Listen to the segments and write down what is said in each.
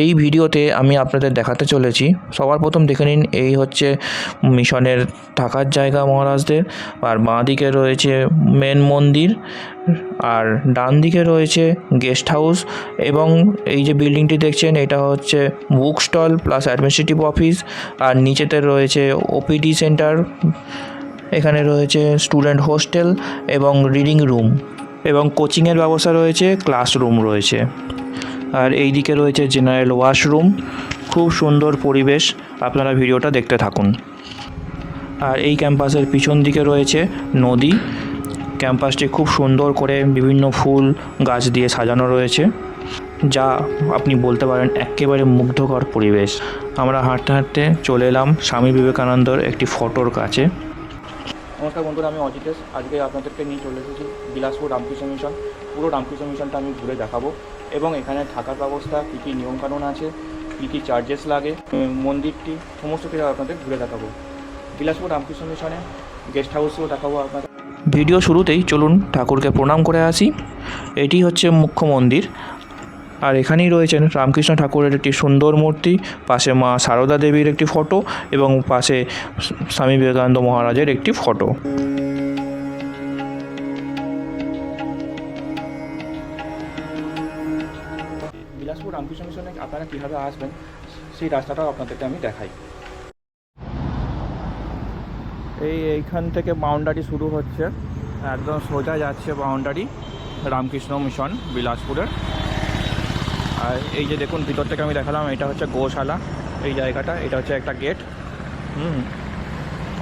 এই ভিডিওতে আমি আপনাদের দেখাতে চলেছি। সবার প্রথম দেখে নিন, এই হচ্ছে মিশনের থাকার জায়গা মহারাজদের। আর বাঁ দিকে রয়েছে মেন মন্দির, আর ডান দিকে রয়েছে গেস্ট হাউস এবং এই যে বিল্ডিংটি দেখছেন, এটা হচ্ছে book stall plus administrative office আর নিচেতে রয়েছে ওপিডি সেন্টার এখানে রয়েছে স্টুডেন্ট হোস্টেল এবং রিডিং রুম এবং কোচিংয়ের ব্যবস্থা রয়েছে ক্লাসরুম রয়েছে। আর এই দিকে রয়েছে জেনারেল ওয়াশরুম খুব সুন্দর পরিবেশ, আপনারা ভিডিওটা দেখতে থাকুন। আর এই ক্যাম্পাসের পিছন দিকে রয়েছে নদী। ক্যাম্পাসটি খুব সুন্দর করে বিভিন্ন ফুল, গাছ দিয়ে সাজানো রয়েছে, যা আপনি বলতে পারেন একেবারে মুগ্ধকর পরিবেশ। আমরা হাঁটতে হাঁটতে চলে এলাম স্বামী বিবেকানন্দর একটি ফটোর কাছে। নমস্কার বন্ধুরা, আমি অজিতেশ আজকে আপনাদেরকে নিয়ে চলে এসেছি বিলাসপুর রামকৃষ্ণ মিশন। পুরো রামকৃষ্ণ মিশনটা আমি ঘুরে দেখাবো এবং এখানে থাকার ব্যবস্থা, কী কী নিয়মকানুন আছে, কী কী চার্জেস লাগে মন্দিরটি, সমস্ত কিছু আপনাদের ঘুরে দেখাবো। বিলাসপুর রামকৃষ্ণ মিশনে গেস্ট হাউসও দেখাবো আপনাদের। ভিডিও শুরুতেই চলুন ঠাকুরকে প্রণাম করে আসি। এটি হচ্ছে মুখ্য মন্দির। আর এখানেই রয়েছেন রামকৃষ্ণ ঠাকুরের একটি সুন্দর মূর্তি পাশে মা সারদা দেবীর একটি ফটো এবং পাশে স্বামী বিবেকানন্দ মহারাজের একটি ফটো। বিলাসপুর রামকৃষ্ণ মিশনে আপনারা কীভাবে আসবেন সেই রাস্তাটাও আপনাদেরকে আমি দেখাই। এই এইখান থেকে বাউন্ডারি শুরু হচ্ছে একদম সোজা যাচ্ছে বাউন্ডারি রামকৃষ্ণ মিশন বিলাসপুরের। আর এই যে দেখুন ভিতর থেকে আমি দেখালাম, এটা হচ্ছে গোশালা। এই জায়গাটা, এটা হচ্ছে একটা গেট হুম।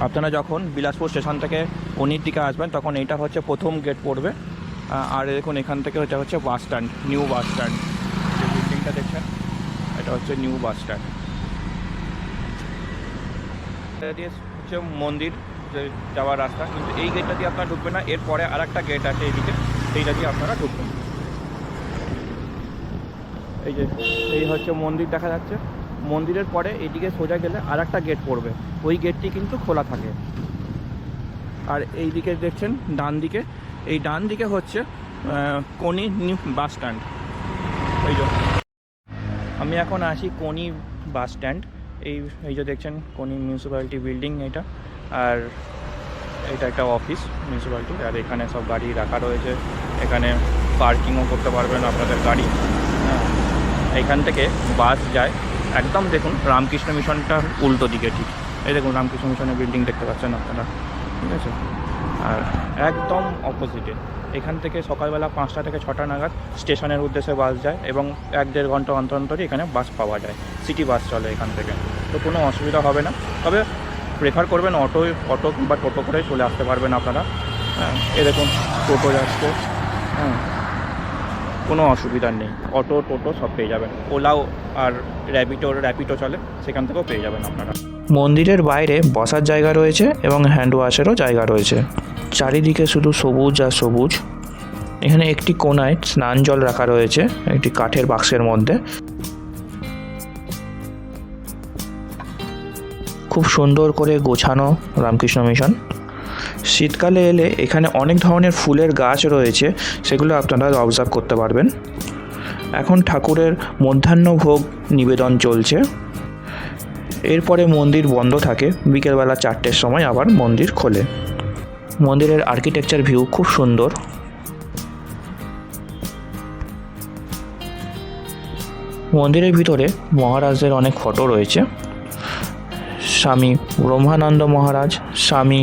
আপনারা যখন বিলাসপুর স্টেশন থেকে কনির দিকে আসবেন, তখন এইটা হচ্ছে প্রথম গেট পড়বে। আর দেখুন, এখান থেকে এটা হচ্ছে bus stand new bus stand যে বিল্ডিংটা দেখছেন, এটা হচ্ছে নিউ বাস স্ট্যান্ড হচ্ছে মন্দির যাওয়ার রাস্তা। কিন্তু এই গেটটা দিয়ে আপনারা ঢুকবেন না, এরপরে আর একটা গেট আছে এইদিকে সেইটা দিয়ে আপনারা ঢুকবেন। এই যে, এই হচ্ছে মন্দির দেখা যাচ্ছে। মন্দিরের পরে এইদিকে সোজা গেলে আর একটা গেট পড়বে। ওই গেটটি কিন্তু খোলা থাকে। আর এই দিকে দেখছেন, ডান দিকে। এই ডান দিকে হচ্ছে কোনি নিউ বাস স্ট্যান্ড। এই যে, আমি এখন আসি কোনি বাস স্ট্যান্ড। এই এই যে দেখছেন, কোনি মিউনিসিপ্যালিটি বিল্ডিং এটা। আর এটা একটা অফিস মিউনিসিপ্যালিটি আর এখানে সব গাড়ি রাখা রয়েছে। এখানে পার্কিংও করতে পারবেন আপনাদের গাড়ি। হ্যাঁ। এখান থেকে বাস যায়। একদম দেখুন, রামকৃষ্ণ মিশনটার উল্টো দিকে ঠিক। এই দেখুন, রামকৃষ্ণ মিশনের বিল্ডিং দেখতে পাচ্ছেন আপনারা। ঠিক আছে? আর একদম অপোজিটে এখান থেকে সকালবেলা পাঁচটা থেকে ছটা নাগাদ স্টেশনের উদ্দেশ্যে বাস যায় এবং এক দেড় ঘণ্টা অন্তর অন্তরই এখানে বাস পাওয়া যায়। সিটি বাস চলে এখান থেকে। তো কোনো অসুবিধা হবে না। তবে প্রেফার করবেন অটো অটো বা টোটো করে চলে আসতে পারবেন আপনারা। হ্যাঁ এরকম টোটো যাচ্ছে। হ্যাঁ। কোনো অসুবিধা নেই। অটো, টোটো সব পেয়ে যাবেন। ওলাও আর র্যাপিডো র্যাপিডো চলে, সেখান থেকেও পেয়ে যাবেন আপনারা। মন্দিরের বাইরে বসার জায়গা রয়েছে এবং হ্যান্ড ওয়াশেরও জায়গা রয়েছে। চারিদিকে শুধু সবুজ আর সবুজ। এখানে একটি কোনায় স্নান জল রাখা রয়েছে, একটি কাঠের বাক্সের মধ্যে। খুব সুন্দর করে গোছানো রামকৃষ্ণ মিশন। শীতকালে এলে এখানে অনেক ধরনের ফুলের গাছ রয়েছে, সেগুলো আপনারা অবজার্ভ করতে পারবেন। এখন ঠাকুরের মধ্যাহ্ন ভোগ নিবেদন চলছে। এরপরে মন্দির বন্ধ থাকে, বিকেলবেলা চারটের সময় আবার মন্দির খোলে। মন্দিরের আর্কিটেকচার ভিউ খুব সুন্দর। মন্দিরের ভিতরে মহারাজদের অনেক ফটো রয়েছে। স্বামী ব্রহ্মানন্দ মহারাজ, স্বামী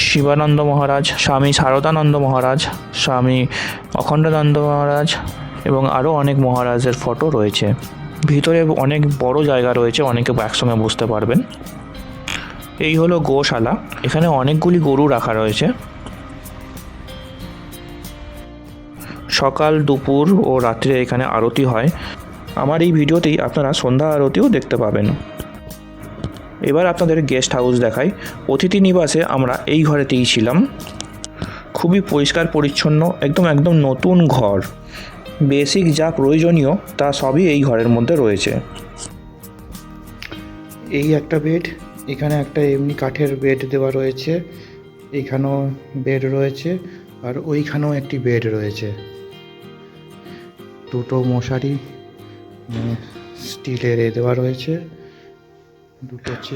শিবানন্দ মহারাজ, স্বামী শারদানন্দ মহারাজ, স্বামী অখণ্ডানন্দ মহারাজ এবং আরও অনেক মহারাজের ফটো রয়েছে। ভিতরে অনেক বড় জায়গা রয়েছে, অনেকে একসঙ্গে বুঝতে পারবেন। এই হলো গোশালা, এখানে অনেকগুলি গরু রাখা রয়েছে। সকাল, দুপুর ও রাত্রে এখানে আরতি হয়। আমার এই ভিডিওতেই আপনারা সন্ধ্যা আরতিও দেখতে পাবেন। এবার আপনাদের গেস্ট হাউস দেখাই। অতিথি নিবাসে আমরা এই ঘরেতেই ছিলাম। খুবই পরিষ্কার, পরিচ্ছন্ন, একদম একদম নতুন ঘর। বেসিক যা প্রয়োজনীয়, তা সবই এই ঘরের মধ্যে রয়েছে। এই একটা বেড এখানে একটা এমনি কাঠের বেড দেওয়া রয়েছে। এইখানেও বেড রয়েছে, আর ওইখানেও একটি বেড রয়েছে। দুটো মশারি স্টিলের এ দেওয়া রয়েছে।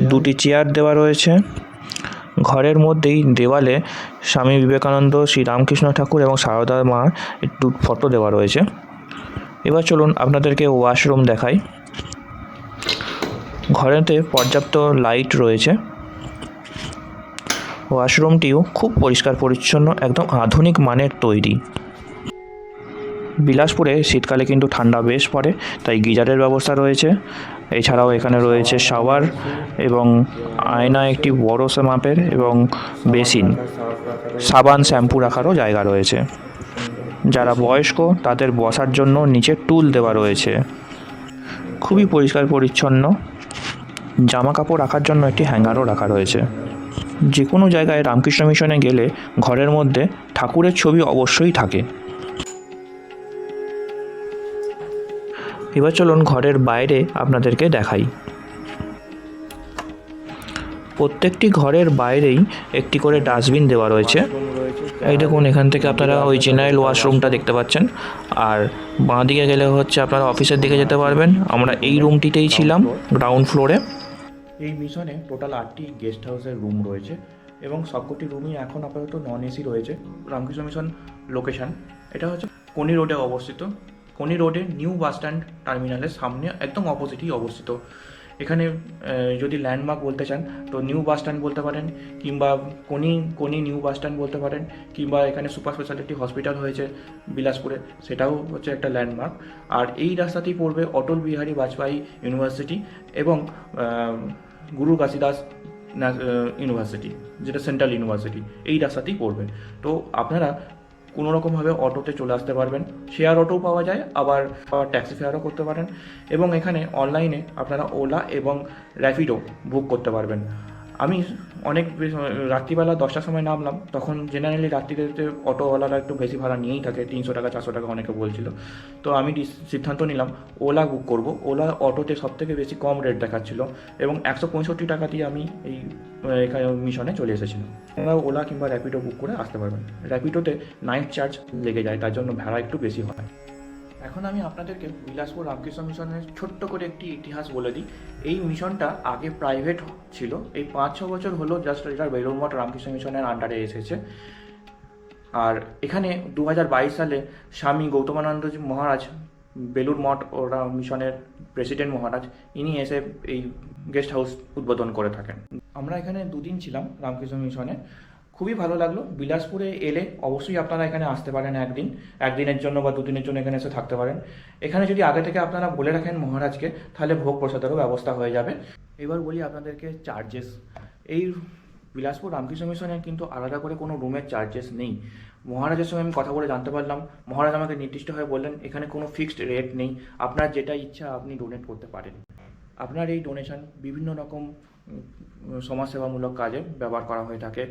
দুটো চেয়ার দেওয়া রয়েছে। ঘরের মধ্যেই দেওয়ালে স্বামী বিবেকানন্দ শ্রী রামকৃষ্ণ ঠাকুর এবং সারদা মা একটু ফটো দেওয়া রয়েছে। এবার চলুন আপনাদেরকে ওয়াশরুম দেখাই। ঘরেতে পর্যাপ্ত লাইট রয়েছে। ওয়াশরুমটিও খুব পরিষ্কার, পরিচ্ছন্ন, একদম আধুনিক মানের তৈরি। বিলাসপুরে শীতকালে কিন্তু ঠান্ডা বেশ পড়ে, তাই গিজারের ব্যবস্থা রয়েছে। এছাড়াও এখানে রয়েছে শাওয়ার এবং আয়না একটি বড় মাপের এবং বেসিন। সাবান, শ্যাম্পু রাখারও জায়গা রয়েছে। যারা বয়স্ক, তাদের বসার জন্য নিচে টুল দেওয়া রয়েছে। খুবই পরিষ্কার পরিচ্ছন্ন। জামা কাপড় রাখার জন্য একটি হ্যাঙ্গারও রাখা রয়েছে। যে কোনো জায়গায় রামকৃষ্ণ মিশনে গেলে ঘরের মধ্যে ঠাকুরের ছবি অবশ্যই থাকে। এবার চলুন ঘরের বাইরে আপনাদেরকে দেখাই। প্রত্যেকটি ঘরের বাইরেই একটি করে ডাস্টবিন দেওয়া রয়েছে। এই দেখুন, এখান থেকে আপনারা ওই জেনারেল ওয়াশরুমটা দেখতে পাচ্ছেন। আর বাঁ দিকে গেলে হচ্ছে আপনারা অফিসের দিকে যেতে পারবেন। আমরা এই রুমটিতেই ছিলাম গ্রাউন্ড ফ্লোরে এই মিশনে টোটাল আটটি গেস্ট হাউসের রুম রয়েছে এবং সবকটি রুমই এখন আপাতত নন এসি রয়েছে। রামকৃষ্ণ মিশন লোকেশন এটা হচ্ছে কোনি রোডে অবস্থিত। কোনি রোডে নিউ বাস স্ট্যান্ড টার্মিনালের সামনে একদম অপোজিটই অবস্থিত। এখানে যদি ল্যান্ডমার্ক বলতে চান, তো নিউ বাস স্ট্যান্ড বলতে পারেন, কিংবা কোনি কোনি নিউ বাস স্ট্যান্ড বলতে পারেন, কিংবা এখানে সুপার স্পেশালিটি হসপিটাল হয়েছে বিলাসপুরে, সেটাও হচ্ছে একটা ল্যান্ডমার্ক আর এই রাস্তাতেই পড়বে অটল বিহারী বাজপেয়ী ইউনিভার্সিটি এবং গুরু কাশিদাস ইউনিভার্সিটি, যেটা সেন্ট্রাল ইউনিভার্সিটি এই রাস্তাতেই পড়বে। তো আপনারা কোনো রকমভাবে অটোতে চলে আসতে পারবেন। শেয়ার অটোও পাওয়া যায়, আবার ট্যাক্সি ফেয়ারও করতে পারেন। এবং এখানে অনলাইনে আপনারা ওলা এবং র্যাপিডো বুক করতে পারবেন। আমি অনেক রাত্রিবেলা দশটার সময় নামলাম, তখন জেনারেলি রাত্রিতে অটোওয়ালারা একটু বেশি ভাড়া নিয়েই থাকে, তিনশো টাকা, চারশো টাকা অনেকে বলছিল। তো আমি সিদ্ধান্ত নিলাম, ওলা বুক করব। ওলা অটোতে সব থেকে বেশি কম রেট দেখাচ্ছিল এবং একশো পঁয়ষট্টি টাকা দিয়ে আমি এই এখানে মিশনে চলে এসেছিলাম। আপনারা ওলা কিংবা র্যাপিডো বুক করে আসতে পারবেন র্যাপিডোতে নাইট চার্জ লেগে যায়, তার জন্য ভাড়া একটু বেশি হয়। এখন আমি আপনাদেরকে বিলাসপুর রামকৃষ্ণ মিশনের ছোট্ট করে একটি ইতিহাস বলে দিই। এই মিশনটা আগে প্রাইভেট ছিল। এই পাঁচ, ছ বছর হলো জাস্ট এটা বেলুর মঠ রামকৃষ্ণ মিশনের আন্ডারে এসেছে। আর এখানে দু হাজার বাইশ সালে স্বামী গৌতমানন্দজি মহারাজ বেলুর মঠ ওরা মিশনের প্রেসিডেন্ট মহারাজ, ইনি এসে এই গেস্ট হাউস উদ্বোধন করে থাকেন। আমরা এখানে দুদিন ছিলাম রামকৃষ্ণ মিশনে। খুবই ভালো লাগল। বিলাসপুরে এলে অবশ্যই আপনারা এখানে আসতে পারেন একদিন। একদিনের জন্য বা দুদিনের জন্য এখানে এসে থাকতে পারেন। এখানে যদি আগে থেকে আপনারা বলে রাখেন মহারাজকে, তাহলে ভোগ প্রসাদেরও ব্যবস্থা হয়ে যাবে। এবার বলি আপনাদেরকে চার্জেস এই বিলাসপুর রামকৃষ্ণ মিশনে কিন্তু আলাদা করে কোনো রুমের চার্জেস নেই। মহারাজের সঙ্গে আমি কথা বলে জানতে পারলাম। মহারাজ আমাকে নির্দিষ্টভাবে বললেন, এখানে কোনো ফিক্সড রেট নেই। আপনার যেটা ইচ্ছা আপনি ডোনেট করতে পারেন। আপনার এই ডোনেশন বিভিন্ন রকম সমাজসেবামূলক কাজে ব্যবহার করা হয়ে থাকে।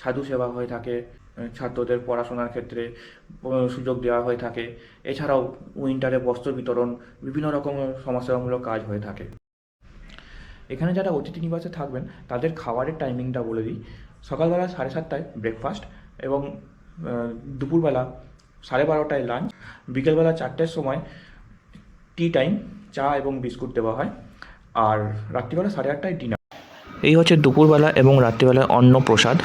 সাধু সেবা হয়ে থাকে ছাত্রদের পড়াশোনার ক্ষেত্রে সুযোগ দেওয়া হয়ে থাকে। এছাড়াও উইন্টারে বস্ত্র বিতরণ, বিভিন্ন রকম সমাজসেবামূলক কাজ হয়ে থাকে। এখানে যারা অতিথি নিবাসে থাকবেন, তাদের খাবারের টাইমিংটা বলে দিই। সকালবেলা সাড়ে সাতটায় ব্রেকফাস্ট এবং দুপুরবেলা সাড়ে বারোটায় লাঞ্চ। বিকেলবেলা চারটের সময় টি টাইম, চা এবং বিস্কুট দেওয়া হয়। আর রাত্রিবেলা সাড়ে আটটায় ডিনার। এই হচ্ছে দুপুরবেলা এবং রাত্রিবেলায় অন্ন প্রসাদ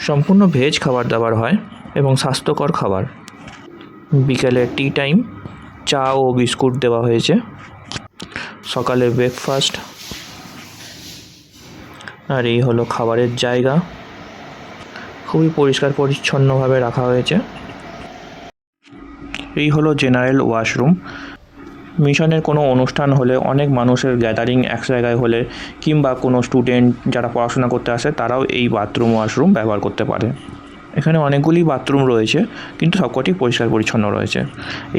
সম্পূর্ণ ভেজ খাবার দাবার হয় এবং স্বাস্থ্যকর খাবার। বিকেলে টি টাইম চা ও বিস্কুট দেওয়া হয়েছে। সকালে ব্রেকফাস্ট আর এই হলো খাবারের জায়গা। খুবই পরিষ্কার পরিচ্ছন্নভাবে রাখা হয়েছে। এই হলো জেনারেল ওয়াশরুম মিশনের কোনো অনুষ্ঠান হলে, অনেক মানুষের গ্যাদারিং এক জায়গায় হলে কিংবা কোনো স্টুডেন্ট যারা পড়াশোনা করতে আসে, তারাও এই বাথরুম ওয়াশরুম ব্যবহার করতে পারে। এখানে অনেকগুলি বাথরুম রয়েছে, কিন্তু সবকটি পরিষ্কার পরিচ্ছন্ন রয়েছে।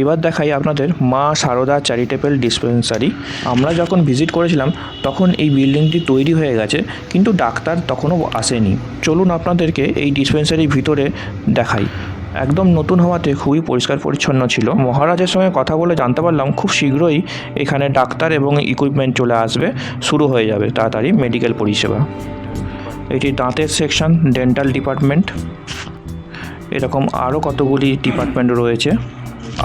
এবার দেখাই আপনাদের মা সারদা চ্যারিটেবল ডিসপেন্সারি আমরা যখন ভিজিট করেছিলাম, তখন এই বিল্ডিংটি তৈরি হয়ে গেছে, কিন্তু ডাক্তার তখনও আসেনি। চলুন আপনাদেরকে এই ডিসপেন্সারির ভিতরে দেখাই। একদম নতুন হওয়াতে খুবই পরিষ্কার পরিচ্ছন্ন ছিল। মহারাজের সঙ্গে কথা বলে জানতে পারলাম খুব শীঘ্রই এখানে ডাক্তার এবং ইকুইপমেন্ট চলে আসবে, শুরু হয়ে যাবে তাড়াতাড়ি মেডিকেল পরিষেবা। এটি দাঁতের সেকশন ডেন্টাল ডিপার্টমেন্ট এরকম আরও কতগুলি ডিপার্টমেন্ট রয়েছে।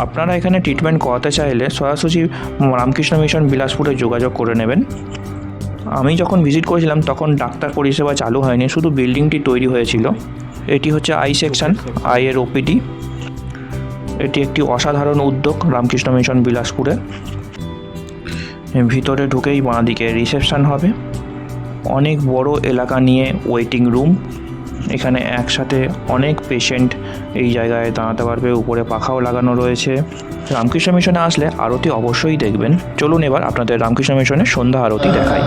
আপনারা এখানে ট্রিটমেন্ট করাতে চাইলে সরাসরি রামকৃষ্ণ মিশন বিলাসপুরে যোগাযোগ করে নেবেন। আমি যখন ভিজিট করেছিলাম তখন ডাক্তার পরিষেবা চালু হয়নি, শুধু বিল্ডিংটি তৈরি হয়েছিল। এটি হচ্ছে আই সেকশন আইয়ের ওপিডি এটি একটি অসাধারণ উদ্যোগ রামকৃষ্ণ মিশন বিলাসপুরে। ভিতরে ঢুকেই বাঁ দিকে রিসেপশন হবে। অনেক বড় এলাকা নিয়ে ওয়েটিং রুম এখানে একসাথে অনেক পেশেন্ট এই জায়গায় দাঁড়াতে পারবে, উপরে পাখাও লাগানো রয়েছে। রামকৃষ্ণ মিশনে আসলে আরতি অবশ্যই দেখবেন। চলুন এবার আপনাদের রামকৃষ্ণ মিশনে সন্ধ্যা আরতি দেখাই।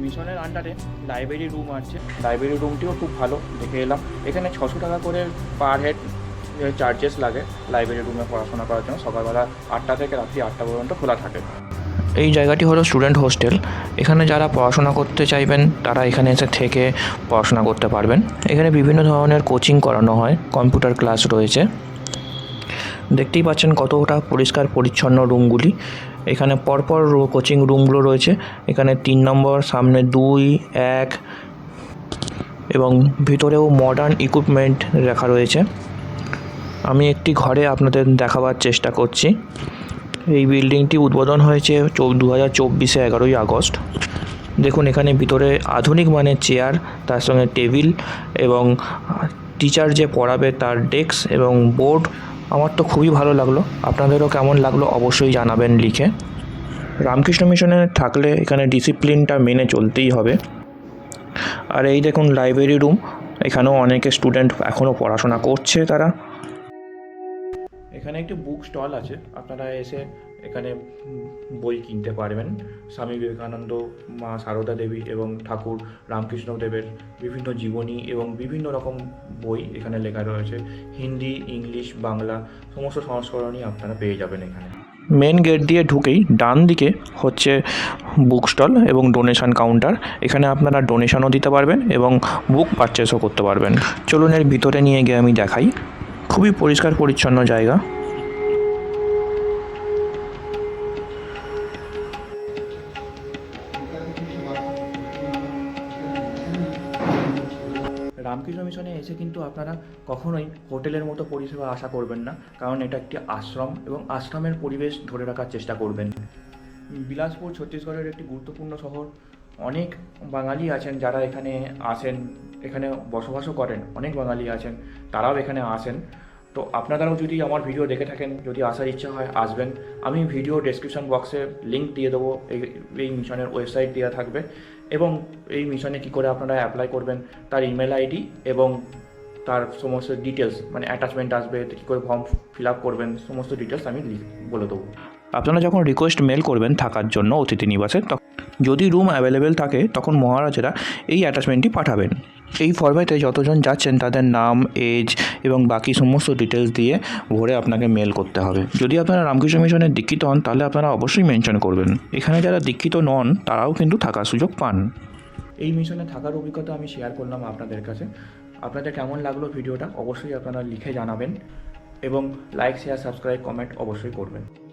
মিশনের আন্ডারে লাইব্রেরি রুম আছে। লাইব্রেরি রুমটিও খুব ভালো, দেখে এলাম। এখানে ছশো টাকা করে পার হেড চার্জেস লাগে লাইব্রেরি রুমে পড়াশোনা করার জন্য। সকালবেলা আটটা থেকে রাত্রি আটটা পর্যন্ত খোলা থাকে। এই জায়গাটি হলো স্টুডেন্ট হোস্টেল। এখানে যারা পড়াশোনা করতে চাইবেন, তারা এখানে এসে থেকে পড়াশোনা করতে পারবেন। এখানে বিভিন্ন ধরনের কোচিং করানো হয়, কম্পিউটার ক্লাস রয়েছে। দেখতেই পাচ্ছেন কতটা পরিষ্কার পরিচ্ছন্ন রুমগুলি। এখানে পরপর কোচিং রুমগুলো রয়েছে। এখানে তিন নম্বর, সামনে দুই, এক এবং ভিতরেও মডার্ন ইকুইপমেন্ট রাখা রয়েছে। আমি একটি ঘরে আপনাদের দেখাবার চেষ্টা করছি। এই বিল্ডিংটি উদ্বোধন হয়েছে দু হাজার চব্বিশে এগারোই আগস্ট। দেখুন, এখানে ভিতরে আধুনিক মানের চেয়ার, তার সঙ্গে টেবিল এবং টিচার যে পড়াবে তার ডেস্ক এবং বোর্ড। আমার তো খুবই ভালো লাগল। আপনাদেরও কেমন লাগল অবশ্যই জানাবেন লিখে। রামকৃষ্ণ মিশনে থাকলে এখানে ডিসিপ্লিনটা মেনে চলতেই হবে। আর এই দেখুন, লাইব্রেরি রুম। এখানেও অনেকে স্টুডেন্ট এখনও পড়াশোনা করছে তারা। এখানে একটি বুক স্টল আছে। আপনারা এসে এখানে বই কিনতে পারবেন। স্বামী বিবেকানন্দ, মা সারদা দেবী এবং ঠাকুর রামকৃষ্ণ দেবের বিভিন্ন জীবনী এবং বিভিন্ন রকম বই এখানে লেখা রয়েছে। হিন্দি, ইংলিশ, বাংলা সমস্ত সংস্করণই আপনারা পেয়ে যাবেন এখানে। মেন গেট দিয়ে ঢুকেই ডান দিকে হচ্ছে বুক স্টল এবং ডোনেশন কাউন্টার এখানে আপনারা ডোনেশনও দিতে পারবেন এবং বুক পারচেসও করতে পারবেন। চলুন এর ভিতরে নিয়ে গিয়ে আমি দেখাই। খুবই পরিষ্কার, পরিচ্ছন্ন জায়গা। রামকৃষ্ণ মিশনে এসে কিন্তু আপনারা কখনোই হোটেলের মতো পরিষেবা আশা করবেন না, কারণ এটা একটি আশ্রম এবং আশ্রমের পরিবেশ ধরে রাখার চেষ্টা করবেন। বিলাসপুর, ছত্তিশগড়ের একটি গুরুত্বপূর্ণ শহর। অনেক বাঙালি আছেন যারা এখানে আসেন। এখানে বসবাসও করেন, অনেক বাঙালি আছেন, তারাও এখানে আসেন। তো আপনারাও যদি আমার ভিডিও দেখে থাকেন, যদি আসার ইচ্ছা হয়, আসবেন। আমি ভিডিও ডেসক্রিপশন বক্সে লিঙ্ক দিয়ে দেবো, এই এই মিশনের ওয়েবসাইট দেওয়া থাকবে। এবং এই মিশনে কী করে আপনারা অ্যাপ্লাই করবেন, তার ইমেল আইডি এবং তার সমস্ত ডিটেলস মানে অ্যাটাচমেন্ট আসবে, কী করে ফর্ম ফিল আপ করবেন, সমস্ত ডিটেলস আমি বলে দেবো। আপনারা যখন রিকোয়েস্ট মেল করবেন থাকার জন্য অতিথি নিবাসে যদি রুম অ্যাভেলেবেল থাকে, তখন মহারাজেরা এই অ্যাটাচমেন্টটি পাঠাবেন। এই ফরম্যাটে যতজন যাচ্ছেন, তাদের নাম এজ এবং বাকি সমস্ত ডিটেলস দিয়ে ভরে আপনাকে মেল করতে হবে। যদি আপনারা রামকৃষ্ণ মিশনের দীক্ষিত হন, তাহলে আপনারা অবশ্যই মেনশন করবেন। এখানে যারা দীক্ষিত নন, তারাও কিন্তু থাকার সুযোগ পান। এই মিশনে থাকার অভিজ্ঞতা আমি শেয়ার করলাম আপনাদের কাছে। আপনাদের কেমন লাগল ভিডিওটা, অবশ্যই আপনারা লিখে জানাবেন এবং লাইক শেয়ার সাবস্ক্রাইব কমেন্ট অবশ্যই করবেন।